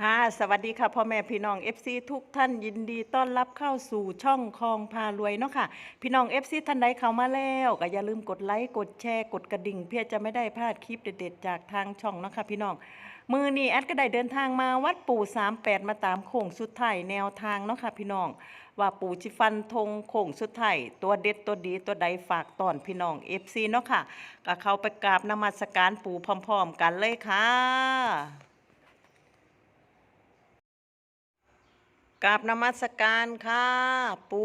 ค่ะสวัสดีค่ะพ่อแม่พี่น้อง FC ทุกท่านยินดีต้อนรับเข้าสู่ช่องคลองพารวยเนาะค่ะ พี่น้อง FC ท่านใดเข้ามาแล้วก็อย่าลืมกดไลค์กดแชร์กดกระดิ่ง เพื่อจะไม่ได้พลาดคลิปเด็ดๆจากทางช่องเนาะค่ะพี่น้องมือนี้แอดก็ได้เดินทางมาวัดปู่ 38 มาตามโค้งสุดท้ายแนวทางเนาะค่ะพี่น้อง ว่าปู่จิฟันธงโค้งสุดท้ายตัวเด็ดตัวดีตัวใดฝากตอนพี่น้อง FC เนาะค่ะก็เข้าไปกราบนมัสการปู่พร้อม ๆ กันเลยค่ะ กราบนมัสการค่ะปู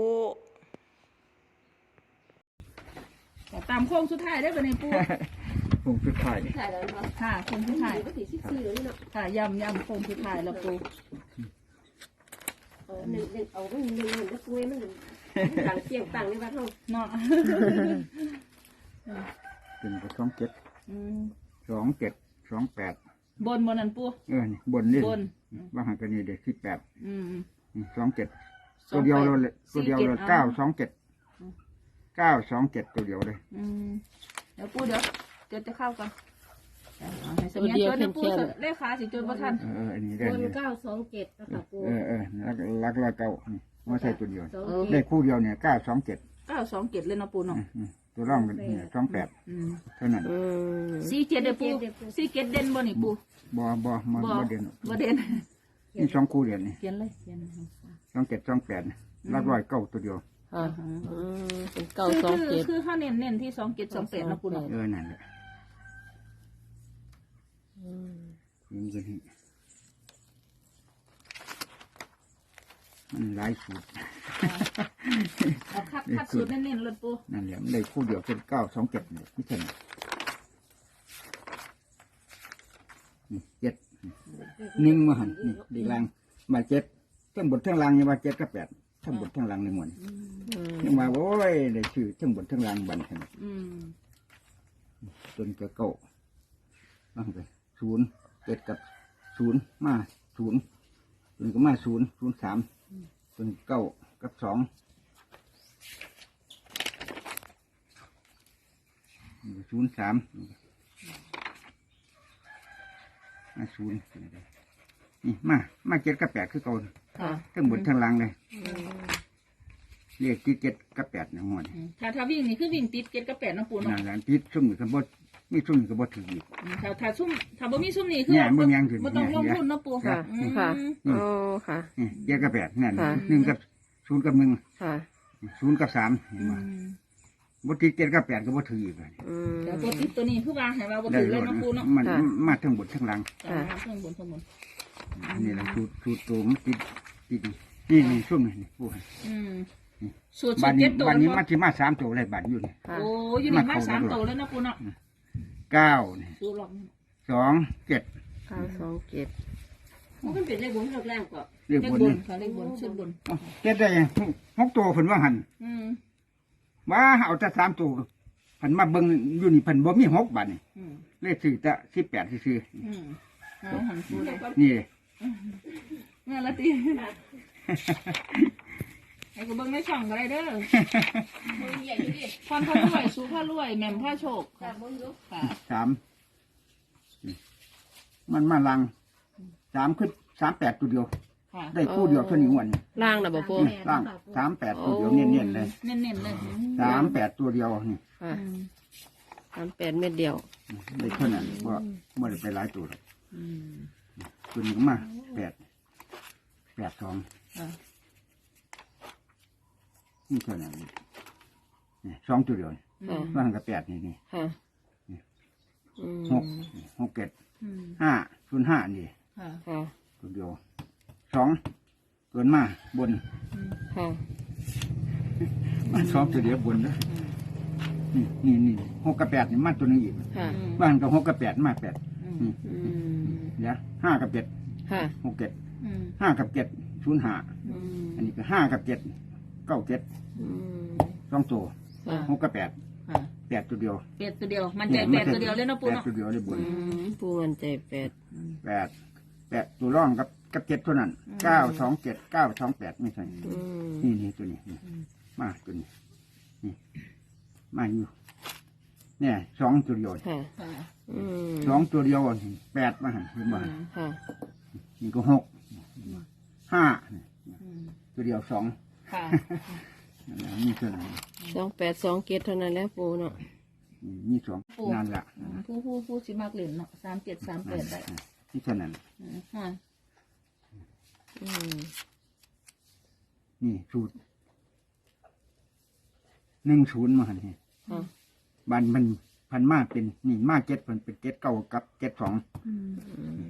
แต่ตามโค้งสุดท้ายได้ป่ะในปูผงสุดท้ายนี่ถ่ายแล้วเนาะค่ะโค้งสุดท้ายก็ถือชื่อซื้อนี่เนาะค่ะยำยำโค้งสุดท้ายแล้วปูเออหนึ่งหนึ่งเอาไม่หนึ่งหนึ่งแล้วกุ้ยมันต่างเสียงต่างในวัดเฮาเนาะเป็นกระสองเจ็ดอืมสองเจ็ดสองแปดบนบนนั้นปูเออนี่บนนี่บนว่าหันกันนี่เด็กสิบแปดอืม สองเจ็ดสองแปดตัวเดียวเลยตัวเดียวเลยสี่เจ็ดเก้าเอาสองเจ็ดเก้าสองเจ็ดตัวเดียวเลยอืมเดี๋ยวปูเดี๋ยวเดี๋ยวจะเข้ากันเอาให้เสมียนจดเดี๋ยวปูเลขขาสิจดบ่ทันเออเอออันนี้บได้นเลยเก้าสองเจ็ดนะคะปูเออเออลักลักร้อยเก้านี่มาใส่ตัวเดียวสองได้เจ็ดคู่เดียวเนี่ยเก้าสองเจ็ดเก้าสองเจ็ดเลยเนาะปูเนาะอืมอืมตัวร่องกันเนี่ยสองแปดอืมเท่านั้นสี่เจ็ดเด้อปูสี่เจ็ดเด่นบ่นี่ปูบอบอมาบ่บ่เด่นบ่เด่น นี่สองคู่เดียวนี่เขียนเลยเขียนเลยสองเจ็ดสองแปดลักร้อยเก้าตัวเดียวค่ะอืมเป็นเก้าคือสองคือเจ็ด คือเขาเน้นเน้นที่สองเจ็ดสองแปดเนาะปูเนาะเออนั่นแหละยิงกันนี่มันหลายสูตรเอาคัดคัดสูตรเน้นๆเลยปูนั่นแหละมันได้คู่เดียวเป็นเก้าสองเจ็ดเนี่ยไม่ใช่นะนี่เจ็ด หนึ่งมาหันนี่ดีล่างมาเจ็ดทั้งบนทั้งล่างยังว่าเจ็ดกับแปดทั้งบนทั้งล่างในหมวดยังว่าโอ้ยได้ชื่อทั้งบนทั้งล่างบันทันอืมจนกระเก้าบ้างไปศูนย์เจ็ดกับศูนย์มาศูนย์จนก็มาศูนย์ศูนย์สามจนเก้ากับสองศูนย์สาม มาศูนย์นี่มา มาเจ็ดกับแปดคือเก่าค่ะทั้งบนทั้งล่างเลยเรียกที่เจ็ดกับแปดนะงวดอืมถ้าถ้าวิ่งนี่คือวิ่งติดเจ็ดกับแปดเนาะปูนั่เนาะนแหละติดซุ่มกับบ่มีซุ่มกับบ่ถืออีกอืมถ้าถ้าซุ่มถ้าบ่มีซุ่มนี่คือเนี่ยบ่มีหยังถึงบ่ต้องลงเนี่ยทุนเนาะปูค่ะ อืมค่ะโอ้ค่ะ นี่เจ็ดกับแปดนั่นค่ะ หนึ่งกับศูนย์กับหนึ่งค่ะ ศูนย์กับสามเห็นอืไหมม บ่ติดเจ็ดกับแปดก็บ่ถืออีกเลยอืม แต่ตัวติดตัวนี้คือว่าให้ว่าบ่ถือเลยเนาะปูเนาะมันค่ะ มาทั้งบนทั้งล่างจ้ะมาข้างบนข้างบนอันนี้แหละสูตรสูตรตัวมันติดติดนี่นี่ช่วงนี้นี่ผู้ให้อืมสูตรบัสูดตรนี้เจ็ดตัวบัดนี้เนาะมาที่มาสามตัวเลยบัดอยู่นี่ค่ะ โอ้ยอยู่นี่มามาเข้าสามด้วยตัวแล้วเนาะปูเนาะเก้านี่สูตรหรอกสองเจ็ดเก้าสองเจ็ดมันเป็นเลขบนเลขล่างก็เรียกเลขบนบนนี่ค่ะเลขบนชุดบนอ้าวเจ็ดได้ยังหกตัวเพิ่นว่าหันอืม ว่าเอาแต่สามตัวเพิ่นมาเบิ่งอยู่นี่เพิ่นบ่มีหกบัดนี่อืมเลขสี่แต่สิบแปดซื่ออืมเอาหันปูเลยๆนี่นี่นละตีไอ้กูเบิ่งในช่องอะไรเด้อบนใหญ่อยู่ดิพรพารวยสูพารวยแหม่มพาโชคจากบนยุกค่ะสามนี่มันมาลังสามขึ้นสามแปดตัวเดียวค่ะ ได้คู่เดียวเท่านี้งวันนี้ล่างนะบ่ปูนี่ล่างสามแปดตัวเดียวเนียนๆเลยเน้นๆเลยสามแปดตัวเดียวนี่ค่ะสามแปดเม็ดเดียวได้เท่านั้นว่าไม่ได้ไปหลายตัวหรอกอืมตัวนี้ก็มาแปดแปดสองค่ะนี่เท่านั้นนี่สองตัวเดียวนี่ค่ะว่างกับแปดนี่นี่ค่ะอืมหกนี่หกเจ็ดอืมห้าศูนย์ห้านี่ค่ะค่ะตัวเดียว สองเกินมาบนค่ะมาสองตัวเดียวบนนะนี่นี่นี่หกกับแปดนี่มาตัวหนึงอีกค่ะบ้านกับหกกับแปดมาแปดอืมนี่อืมเดี๋ยวห้ากับเจ็ดค่ะหกเจ็ดอืมห้ากับเจ็ดศูนย์ห้าอืมอันนี้ก็ห้ากับเจ็ดเก้าเจ็ดอืมสองตัวค่ะหกกับแปดค่ะแปดตัวเดียวเป็ดตัวเดียว มันใจแปดตัวเดียวเลยเนาะปูแปดเนาะตัวเดียวเลยบน อืมปูมันใจแปดแปดแปดตัวร่องกับ กับเจ็ดเท่านั้นเก้าสองเจ็ดเก้าสองแปดไม่ใช่อืมนี่นี่ตัวนี้นี่มาตัวนี้นี่มาอยู่เนี่ยสองตัวเดียวค่ะค่ะอืมสองตัวเดียวนี่แปดมาหันขึ้นมาค่ะนี่ก็หกห้านี่อืมตัวเดียวสองค่ะนั่นแหละมีตัวไหนสองแปดสองเกตเท่านั้นแหล้วปูเนาะนี่มีสองปูนั่นแหละอืมผู้ผู้ผู้สิมากเหรียญเนาะสามเจ็ดสามแปดได้ที่เท่านั้น อืมค่ะอืมนี่สูตรหนึ่งศูนย์มาหันนี่ค่ะ บันมันพันมากเป็นนี่มากเจ็ดมันเป็นเจ็ดเก้ากับเจ็ดสองอืมอืม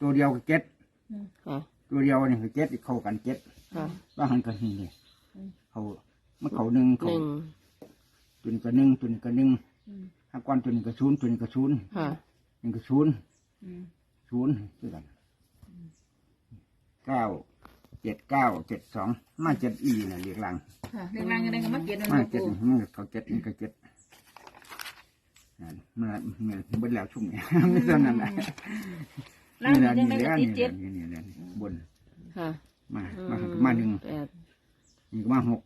ตัวเดียวกับเจ็ดค่ะ ตัวเดียวนี่คือเจ็ดเข้ากันเจ็ดค่ะว่าหันกันนี่เลยเขามันเขาหนึ่งหเขานึ่งตัวนี้ก็หนึ่งตัวนี้ก็หนึ่งอืมถ้าก้อนตัวนี้ก็ศูนย์ตัวนี้ก็ศูนย์ค่ะนี่ก็ศูนย์อืมศูนย์ด้วยกัน เก้าเจ็ดเก้าเจ็ดสองมาเจ็ดอีน่ะเรียกหลังค่ะเรียงรางกันได้ก็มาเก็ตนั่นมาเนาะเจ็ดปูมันก็เขาเจ็ดมันก็เจ็ดนั่นมันมันเบิดแล้วชุ่มเนี่ยไม่เท่านั้นแหละล่างนี่นี่แหละยังนี่ได้แหก็ละติดนี่เจ็ดแหละนี่แหละนี่บนค่ะมาอืมามาหนึ่งแปดนี่ก็มาหก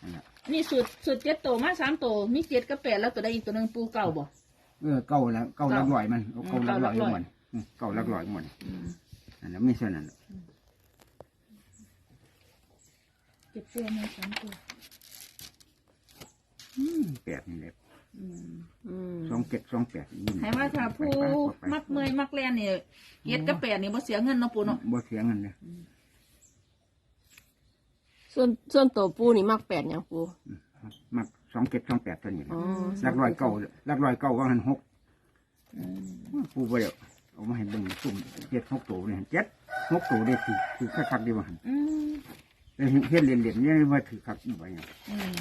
นั่นแหละนี่สุดสุดเจ็ดโตมาสามโตมีเจ็ดกับแปดแล้วตัวใดอีกตัวหนึ่งปูเก่าบ่ เออเก้าแล้วเก้าหลักร้อยมันเอาเก้าหลักร้อยเก้าหลักร้อยหมดอืมเก้าหลักร้อยหมดอืม นั่นแหละไม่ใช่นั่นแหละเจ็ดตัวมาสามตัวอืมแปดนี่แหละอืมอืมสองเจ็ดสองแปดนี่ให้ว่าถ้าผู้ไปไปไปมักเมอยมักแลนเนี่ยเจ็ดกับแปดนี่บ่เสียเงินเนาะปูเนาะบ่เสียเงินเลยส่วนส่วนตัวปูนี่มักแปดอย่างปูมักสองเจ็ดสองแปดตัวนี้แหละอ๋อหลักร้อยเก้าหลักร้อยเก้าว่าหันหกอืมปูไปเดี๋ยว เอามาให้เบิ่งซุ่มเจ็ดหกตัวเนี่ยเจ็ดหกตัวได้ถือถือคักๆดีว่าหันอืมแต่เฮ็ดเรียนเรียนเนี่ยว่าถือคักนี่ไปเนี่ยอืม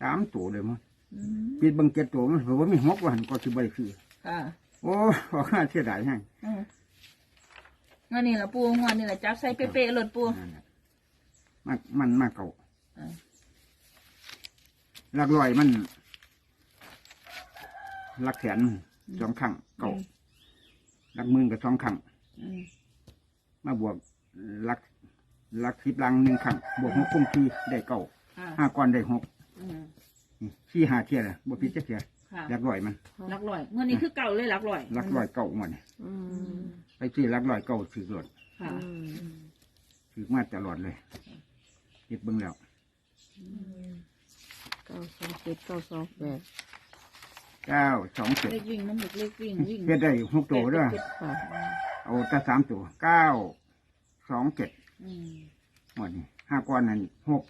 สามตัวเลยมั้งอืมปิดเบังเจ็ดตัวมันเผื่อว่ามีหกว่าหันก็สิบ่ได้คือค่ะโอ้ขอค่าเสียดายให้อืมงานนี้ละปูงานนี้ละจับใส่เป๊ะๆเลยปูนั่นแหละมันมันมากเก่าอ่าหลักร้อยมันหลักแสนสองครั้งเก่าห ลักหมื่นกับสองครั้งอืมมาบวกหลักหลักสิบลังหนึ่งครั้งบวกหกคงที่ได้เก่าค่ะห้าก้อนได้หกอืมนี่สี่ห้าเทียเลยบ่ผิดจักเทียค่ะหลักร้อยมันหลักร้อยเงินนี้คือเก่าเลยหลักร้อยหลักร้อยเก่าหมดนี่อืมไปที่หลักร้อยเก่าถือรถค่ะอืมถือมาตลอดเลยคิดเบิ่งแล้วเก้าสองเจ็ดเก้าสองแปด เก้าสองเจ็ดเลขวิ่งน้ำหมึกเลขวิ่งวิ่งเฮ็ดได้หกตัวเด้วยค่ะเอาแต่สามตัวเก้าสองเจ็ดอืมหมดนี่ห้าก้อนนั้นหก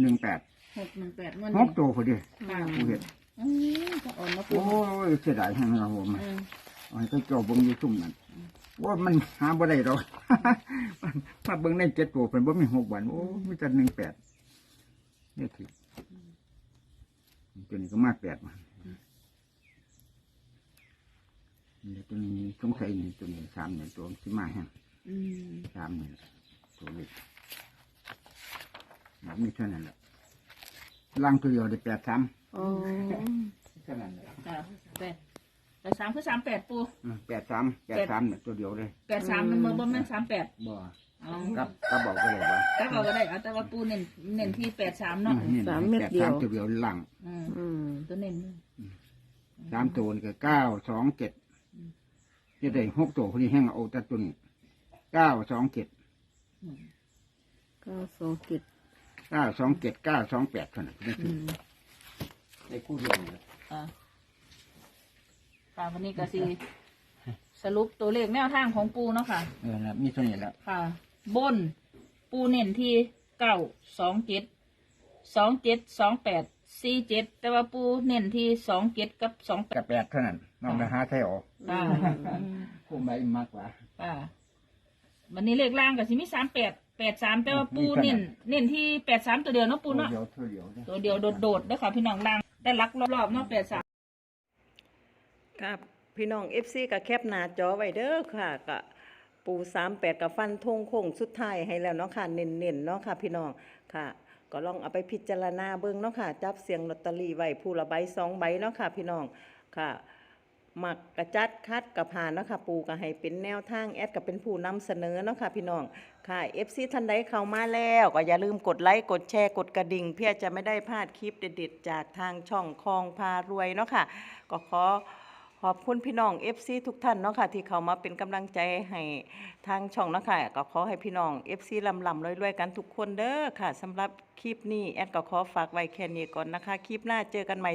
หนึ่งแปดหกหนึ่งแปดเงินหกตัวพอดีค่ะผู้เห็ดอืมก็อ่อนมาปูโอ้ยเสียดายแห้งเราผมอืมเอาให้เขาเจ้าเบิ่งอยู่ซุ่มนั่นว่ามันหาบ่ได้หรอก มันมาเบิ่งในเจ็ดตัวเป็นบ่มีหกวันโอ้มีแต่หนึ่งแปดนี่คือตัวนี้ก็มากแปดมา นี่ตัวนี้สงสัยนี่ตัวนี้สามเนี่ยตัวที่มาแห้งอืมสามนี่แหละตัวเล็กแบบนี้เท่านั้นแหละล่างตัวเดียวได้แปดสามอ๋อเท่านั้นแหละค่ะแปดแปดสามคือสามแปดปูอืมแปดสามแปดสามเนี่ยตัวเดียวเลยแปดสามมันเมื่อบ่แม่นสามแปดบ่อ๋อกับกับบอกก็เลยว่าก็บอกก็ได้เอาแต่ว่าปูเน้นเน้นที่แปดสามเนาะนี่นะแปดสามตัวเดียวล่างอืมอืมตัวเน้น สามตัวนี่ก็เก้าสองเจ็ด จะได้หกตัวคนนี้แห้งเอาแต่ตัวนี้เก้าสองเจ็ดเก้าสองเจ็ดเก้าสองเจ็ดเก้าสองแปดเท่านั้นนี่คืออืมได้คู่เดียวเลยอ่าค่ะวันนี้ก็สิสรุปตัวเลขแนวทางของปูเนาะค่ะ เออนะมีเท่านี้แหล้วค่ะ บน ปูเน้นที่เก้าสองเจ็ดสองเจ็ดสองแปด สี่เจ็ดแต่ว่าปูเน้นที่สองเจ็ดกับสองแปดกับแปดเท่านั้นน้องไปหาไทยออกค่ะคู่ใบมากกว่า ค่ะวันนี้เลขล่างกับสิมีสามแปดแปดสามแต่ว่าปูมีเท่านั้นเน้นเน้นที่แปดสามตัวเดียวเนาะปูตัวเนาะเดียวเท่าเดียวเด้อตัวเดียวโดดๆนะคะพี่น้องล่างได้ลักรอบๆเนาะแปดสามครับพี่น้อง FC กับแคปหน้าจอไว้เด้อค่ะกับปู38กับฟันธงโค้งสุดท้ายให้แล้วเนาะค่ะเน้นๆเนาะค่ะ พี่น้องค่ะ ก็ลองเอาไปพิจารณาเบิ่งเนาะค่ะ จับเสียงลอตเตอรี่ไว้ผู้ละใบสองใบเนาะค่ะ พี่น้องค่ะหมักกระจัดคัดกับผ่านเนาะค่ะปูก็ให้เป็นแนวทางแอดก็เป็นผู้นำเสนอเนาะค่ะพี่น้องค่ะ FC ท่านใดเข้ามาแล้วก็อย่าลืมกดไลค์กดแชร์กดกระดิ่ง เพื่อจะไม่ได้พลาดคลิปเด็ดๆจากทางช่องคลองพารวยเนาะค่ะก็ขอ ขอบคุณพี่น้อง FC ทุกท่านเนาะค่ะที่เขามาเป็นกำลังใจให้ทางช่องเนาะค่ะก็ขอให้พี่น้อง FC ลำลำรวยๆกันทุกคนเด้อค่ะสำหรับคลิปนี้แอดก็ขอฝากไว้แค่นี้ก่อนนะคะ คลิปหน้าเจอกันใหม่